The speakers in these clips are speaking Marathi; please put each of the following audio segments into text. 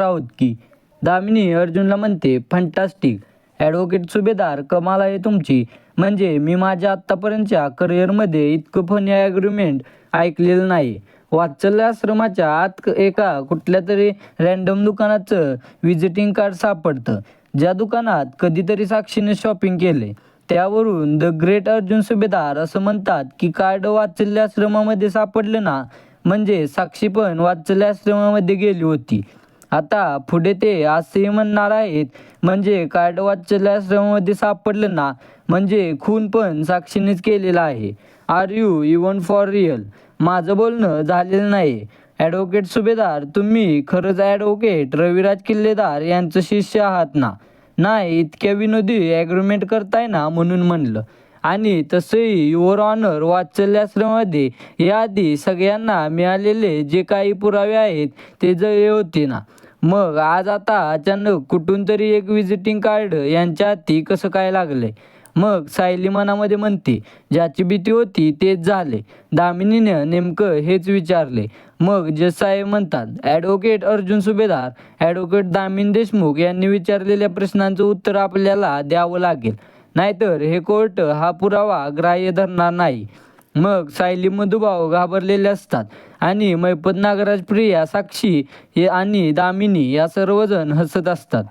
आहोत की दामिनी अर्जुनला म्हणते फंटास्टिक ॲडव्होकेट सुभेदार कमाल आहे तुमची. म्हणजे मी माझ्या आत्तापर्यंतच्या करिअरमध्ये इतकं फनी ॲग्रीमेंट ऐकलेलं नाही. वाचल्य आश्रमाच्या आत एका कुठल्या तरी रँडम दुकानाचं विजिटिंग कार्ड सापडतं. ज्या दुकानात कधीतरी साक्षीने शॉपिंग केले. त्यावरून द ग्रेट अर्जुन सुभेदार असं म्हणतात की कार्ड वाचल्य आश्रमामध्ये सापडलं ना म्हणजे साक्षी पण वाचल्य आश्रमामध्ये गेली होती. आता पुढे ते असेही म्हणणार आहेत म्हणजे कार्ड वात्सल्य आश्रमामध्ये सापडलं ना म्हणजे खून पण साक्षीनेच केलेला आहे. Are you even for real माझं बोलणं झालेलं नाही ॲडव्होकेट सुभेदार तुम्ही खरंच ॲडव्होकेट रविराज किल्लेदार यांचं शिष्य आहात ना? नाही इतक्या विनोदी ॲग्रीमेंट करताय ना म्हणून म्हणलं. आणि तसंही युवर ऑनर वात्सल्याश्रमामध्ये याआधी सगळ्यांना मिळालेले जे काही पुरावे आहेत ते जळे होते ना. मग आज आता अचानक कुठून तरी एक विजिटिंग कार्ड यांच्या हाती कसं काय लागलंय? मग सायली मनामध्ये म्हणते ज्याची भीती होती तेच झाले. दामिनीनं नेमकं हेच विचारले. मग जज साहेब म्हणतात ॲडव्होकेट अर्जुन सुभेदार ॲडव्होकेट दामिन देशमुख यांनी विचारलेल्या प्रश्नांचं उत्तर आपल्याला द्यावं लागेल. नाहीतर हे कोर्ट हा पुरावा ग्राह्य धरणार नाही. मग सायली मधुभाऊ घाबरलेले असतात. आणि मैपत नागराज प्रिया साक्षी हे आणि दामिनी या सर्वजण हसत असतात.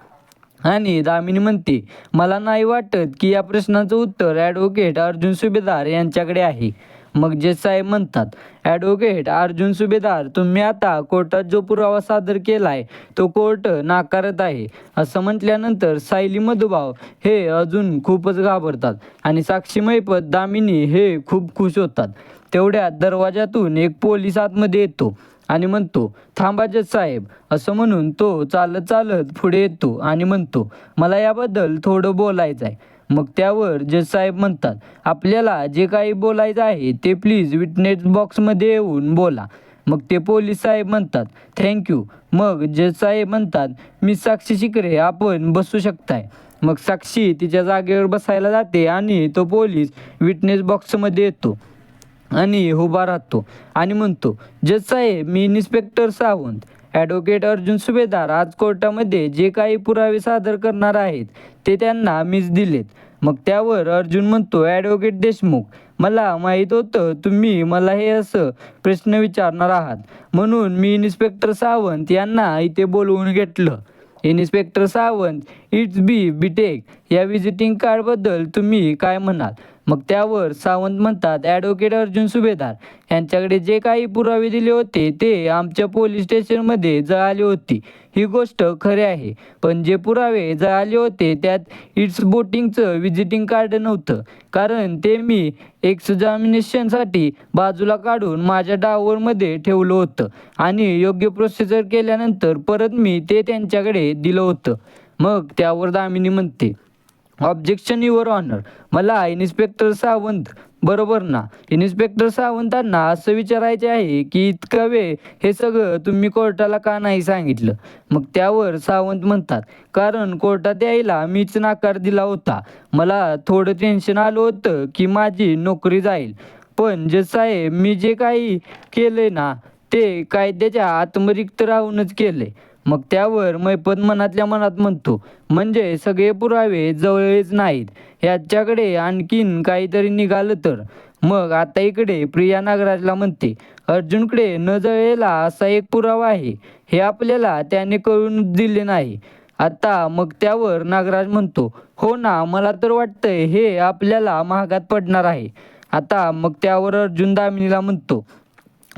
आणि दामिनी म्हणते मला नाही वाटत की या प्रश्नाचं उत्तर ॲडव्होकेट अर्जुन सुभेदार यांच्याकडे आहे. मग जे साहेब म्हणतात ॲडव्होकेट अर्जुन सुभेदार तुम्ही आता कोर्टात जो पुरावा सादर केलाय तो कोर्ट नाकारत आहे. असं म्हटल्यानंतर सायली मधुभाव हे अजून खूपच घाबरतात आणि साक्षी मैपत दामिनी हे खूप खुश होतात. तेवढ्या दरवाजातून एक पोलीस आतमध्ये येतो आणि म्हणतो थांबा जज साहेब असं म्हणून तो चालत चालत पुढे येतो आणि म्हणतो मला याबद्दल थोडं बोलायचं आहे मग त्यावर जज साहेब म्हणतात आपल्याला जे काही बोलायचं आहे ते प्लीज विटनेस बॉक्समध्ये येऊन बोला. मग ते पोलीस साहेब म्हणतात थँक्यू मग जज साहेब म्हणतात मी साक्षी शिकरे आपण बसू शकताय. मग साक्षी तिच्या जागेवर बसायला जाते आणि तो पोलीस विटनेस बॉक्समध्ये येतो आणि उभा राहतो आणि म्हणतो जज साहेब मी इन्स्पेक्टर सावंत. ॲडव्होकेट अर्जुन सुभेदार आज कोर्टामध्ये जे काही पुरावे सादर करणार आहेत ते त्यांना मीच दिलेत. मग त्यावर अर्जुन म्हणतो ॲडव्होकेट देशमुख मला माहीत होतं तुम्ही मला हे असं प्रश्न विचारणार आहात. म्हणून मी इन्स्पेक्टर सावंत यांना इथे बोलवून घेतलं. Inspector Sawant it's B BTech या विजिटिंग कार्डबद्दल तुम्ही काय म्हणाल? मग त्यावर सावंत म्हणतात ॲडव्होकेट अर्जुन सुभेदार यांच्याकडे जे काही पुरावे दिले होते ते आमच्या पोलीस स्टेशनमध्ये जळाले होती. ही गोष्ट खरी आहे. पण जे पुरावे जळाले होते त्यात इट्स बोटिंगचं विजिटिंग कार्ड नव्हतं. कारण ते मी एक्झामिनेशनसाठी बाजूला काढून माझ्या डावरमध्ये ठेवलं होतं. आणि योग्य प्रोसिजर केल्यानंतर परत मी ते त्यांच्याकडे दिलं होतं. मग त्यावर दामिनी म्हणते ऑब्जेक्शन युअर ऑनर मला इन्स्पेक्टर सावंत बरोबर ना? इन्स्पेक्टर सावंतांना असं विचारायचे आहे की इतका वेळ हे सगळं तुम्ही कोर्टाला का नाही सांगितलं? मग त्यावर सावंत म्हणतात कारण कोर्टात यायला मीच नाकार दिला होता. मला थोडं टेन्शन आलं होतं की माझी नोकरी जाईल. पण जे साहेब मी जे काही केले ना ते कायद्याच्या आत्मरिक्त राहूनच केले मग त्यावर मैपत मनातल्या मनात म्हणतो म्हणजे सगळे पुरावे जवळच नाहीत. ह्याच्याकडे आणखीन काहीतरी निघालं तर. मग आता इकडे प्रिया नागराजला म्हणते अर्जुनकडे न जळलेला असा एक पुरावा आहे. हे आपल्याला त्याने कळून दिले नाही. आता मग त्यावर नागराज म्हणतो हो ना मला तर वाटतंय हे आपल्याला महागात पडणार आहे. आता मग त्यावर अर्जुन दामिनीला म्हणतो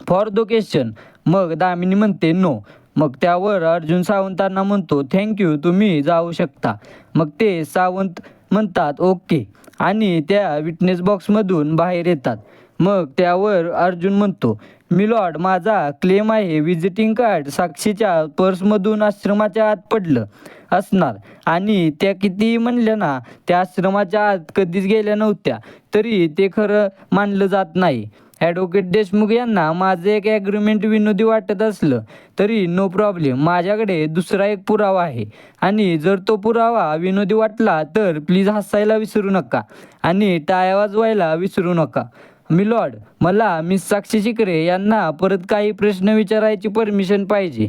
फॉर द क्वेश्चन मग दामिनी म्हणते नो मग त्यावर अर्जुन सावंतांना म्हणतो थँक्यू तुम्ही जाऊ शकता. मग ते सावंत म्हणतात ओके आणि त्या विटनेस बॉक्समधून बाहेर येतात. मग त्यावर अर्जुन म्हणतो मिलॉर्ड माझा क्लेम आहे विजिटिंग कार्ड साक्षीच्या पर्समधून आश्रमाच्या आत पडलं असणार. आणि त्या कितीही म्हणल्या ना त्या आश्रमाच्या आत कधीच गेल्या नव्हत्या. तरी ते खरं मानलं जात नाही. ॲडव्होकेट देशमुख यांना माझं एक ॲग्रीमेंट विनोदी वाटत असलं तरी नो प्रॉब्लेम माझ्याकडे दुसरा एक पुरावा आहे. आणि जर तो पुरावा विनोदी वाटला तर प्लीज हसायला विसरू नका. आणि टाळ्या वाजवायला विसरू नका. मिलॉर्ड मला मिस साक्षी शिकरे यांना परत काही प्रश्न विचारायची परमिशन पाहिजे.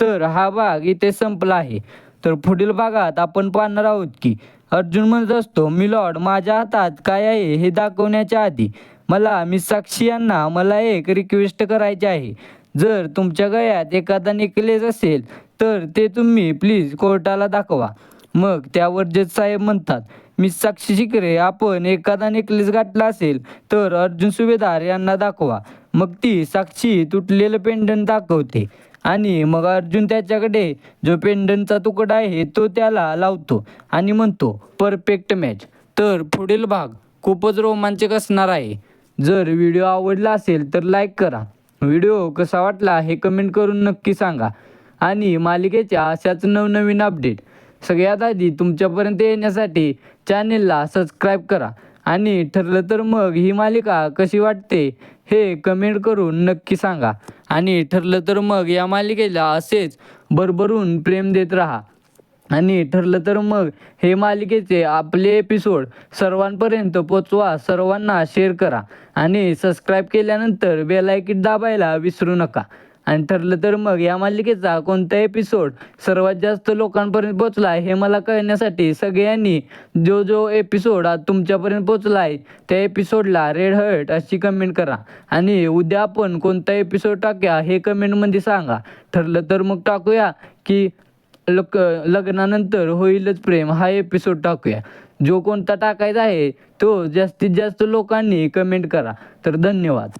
तर हा भाग इथे संपला आहे. तर पुढील भागात आपण पाहणार आहोत की अर्जुन म्हणत असतो मिलॉर्ड माझ्या हातात काय आहे हे दाखवण्याच्या आधी मला मी साक्षी यांना मला एक रिक्वेस्ट करायची आहे. जर तुमच्या गळ्यात एखादा नेकलेस असेल तर ते तुम्ही प्लीज कोर्टाला दाखवा. मग त्यावर जज साहेब म्हणतात मी साक्षी शिकरे आपण एखादा नेकलेस गाठला असेल तर अर्जुन सुभेदार यांना दाखवा. मग ती साक्षी तुटलेलं पेंडन दाखवते. आणि मग अर्जुन त्याच्याकडे जो पेंडनचा तुकडा आहे तो त्याला लावतो आणि म्हणतो परफेक्ट मॅच तर पुढील भाग खूपच रोमांचक असणार आहे. जर व्हिडिओ आवडला असेल तर लाईक करा. व्हिडिओ कसा वाटला हे कमेंट करून नक्की सांगा. आणि मालिकेच्या अशाच नवनवीन अपडेट सगळ्यात आधी तुमच्यापर्यंत येण्यासाठी चॅनेलला सबस्क्राईब करा. आणि ठरलं तर मग ही मालिका कशी वाटते हे कमेंट करून नक्की सांगा. आणि ठरलं तर मग या मालिकेला असेच भरभरून प्रेम देत राहा. आणि ठरलं तर मग हे मालिकेचे आपले एपिसोड सर्वांपर्यंत पोचवा सर्वांना शेअर करा आणि सबस्क्राईब केल्यानंतर बेलायकीट दाबायला विसरू नका. आणि ठरलं तर मग या मालिकेचा कोणता एपिसोड सर्वात जास्त लोकांपर्यंत पोचला आहे हे मला कळण्यासाठी सगळ्यांनी जो जो एपिसोड आज तुमच्यापर्यंत पोचला आहे त्या एपिसोडला रेड हर्ट अशी कमेंट करा. आणि उद्या आपण कोणता एपिसोड टाकूया हे कमेंटमध्ये सांगा. ठरलं तर मग टाकूया की लक लग्नानंतर होईलच प्रेम. हा एपिसोड टाकूया. जो कोणता टाकायचा आहे तो जास्तीत जास्त लोकांनी कमेंट करा. तर धन्यवाद.